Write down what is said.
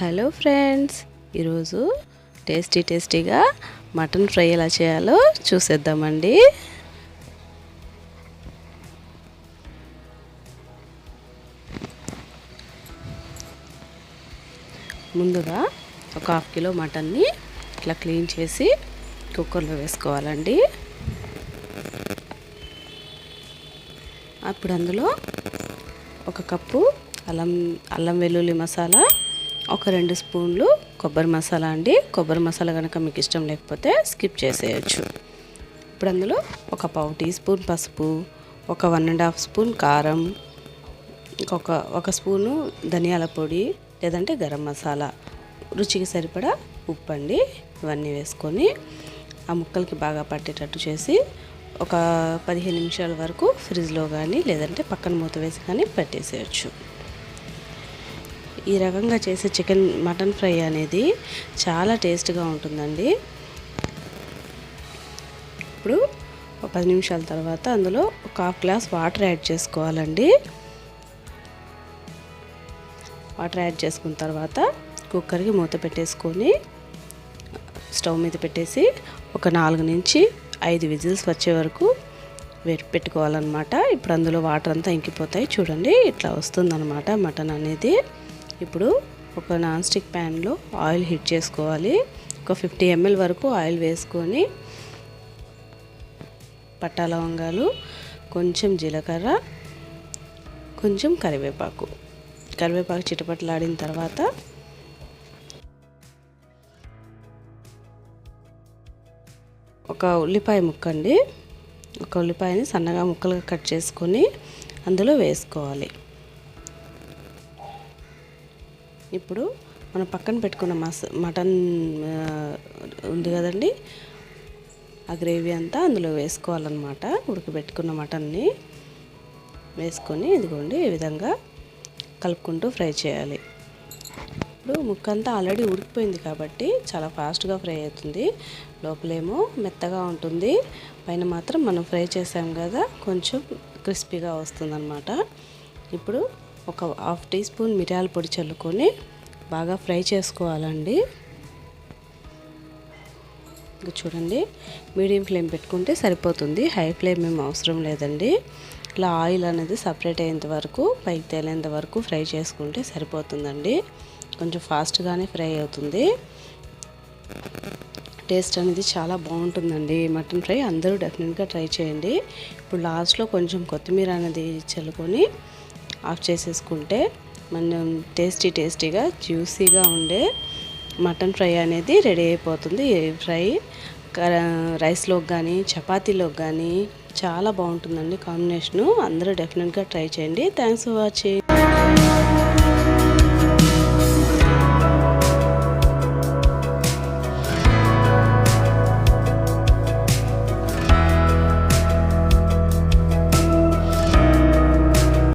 Hello friends ఈరోజు tasty టేస్టీగా mutton fry ఎలా చేయాలో చూసేద్దామండి. ముందుగా ఒక హాఫ్ కిలో మటన్ని ఇట్లా క్లీన్ చేసి కుక్కర్లో వేసుకోవాలండి. అప్పుడు అందులో ఒక కప్పు అల్లం అల్లం వెల్లుల్లి మసాలా ఒక రెండు స్పూన్లు కొబ్బరి మసాలా అండి. కొబ్బరి మసాలా కనుక మీకు ఇష్టం లేకపోతే స్కిప్ చేసేయచ్చు. ఇప్పుడు అందులో ఒక పావు టీ స్పూన్ పసుపు ఒక వన్ అండ్ హాఫ్ స్పూన్ కారం ఇంకొక ఒక స్పూను ధనియాల పొడి లేదంటే గరం మసాలా. రుచికి సరిపడా ఉప్పు అండి. ఇవన్నీ వేసుకొని ఆ ముక్కలకి బాగా పట్టేటట్టు చేసి ఒక పదిహేను నిమిషాల వరకు ఫ్రిడ్జ్లో కానీ లేదంటే పక్కన మూత వేసి కానీ పెట్టేసేయచ్చు. ఈ రకంగా చేసే చికెన్ మటన్ ఫ్రై అనేది చాలా టేస్ట్గా ఉంటుందండి. ఇప్పుడు ఒక పది నిమిషాల తర్వాత అందులో ఒక హాఫ్ గ్లాస్ వాటర్ యాడ్ చేసుకోవాలండి. వాటర్ యాడ్ చేసుకున్న తర్వాత కుక్కర్కి మూత పెట్టేసుకొని స్టవ్ మీద పెట్టేసి ఒక నాలుగు నుంచి ఐదు విజిల్స్ వచ్చే వరకు పెట్టుకోవాలన్నమాట. ఇప్పుడు అందులో వాటర్ అంతా ఇంకిపోతాయి. చూడండి ఇట్లా వస్తుందన్నమాట మటన్ అనేది. ఇప్పుడు ఒక నాన్ స్టిక్ ప్యాన్లో ఆయిల్ హీట్ చేసుకోవాలి. ఒక ఫిఫ్టీ ఎంఎల్ వరకు ఆయిల్ వేసుకొని పట్టా లవంగాలు కొంచెం జీలకర్ర కొంచెం కరివేపాకు. కరివేపాకు చిటపట్లాడిన తర్వాత ఒక ఉల్లిపాయ ముక్క అండి. ఒక ఉల్లిపాయని సన్నగా ముక్కలుగా కట్ చేసుకొని అందులో వేసుకోవాలి. ఇప్పుడు మనం పక్కన పెట్టుకున్న మస మటన్ ఉంది కదండి. ఆ గ్రేవీ అంతా అందులో వేసుకోవాలన్నమాట. ఉడకబెట్టుకున్న మటన్ని వేసుకొని ఇదిగోండి ఈ విధంగా కలుపుకుంటూ ఫ్రై చేయాలి. ఇప్పుడు ముక్క అంతా ఆల్రెడీ ఉడికిపోయింది కాబట్టి చాలా ఫాస్ట్గా ఫ్రై అవుతుంది. లోపలేమో మెత్తగా ఉంటుంది. పైన మాత్రం మనం ఫ్రై చేసాం కదా కొంచెం క్రిస్పీగా వస్తుందన్నమాట. ఇప్పుడు ఒక హాఫ్ టీ స్పూన్ మిరియాల పొడి చల్లుకొని బాగా ఫ్రై చేసుకోవాలండి. ఇంకా చూడండి మీడియం ఫ్లేమ్ పెట్టుకుంటే సరిపోతుంది. హై ఫ్లేమ్ ఏం అవసరం లేదండి. ఇట్లా ఆయిల్ అనేది సపరేట్ అయ్యేంత వరకు పైకి తేలేంత వరకు ఫ్రై చేసుకుంటే సరిపోతుందండి. కొంచెం ఫాస్ట్గానే ఫ్రై అవుతుంది. టేస్ట్ అనేది చాలా బాగుంటుందండి. మటన్ ఫ్రై అందరూ డెఫినెట్గా ట్రై చేయండి. ఇప్పుడు లాస్ట్లో కొంచెం కొత్తిమీర అనేది చల్లుకొని ఆఫ్ చేసేసుకుంటే మనం టేస్టీ టేస్టీగా జ్యూసీగా ఉండే మటన్ ఫ్రై అనేది రెడీ అయిపోతుంది. ఈ ఫ్రై రైస్లోకి కానీ చపాతీలోకి కానీ చాలా బాగుంటుందండి కాంబినేషను. అందరూ డెఫినెట్గా ట్రై చేయండి. Thanks for watching.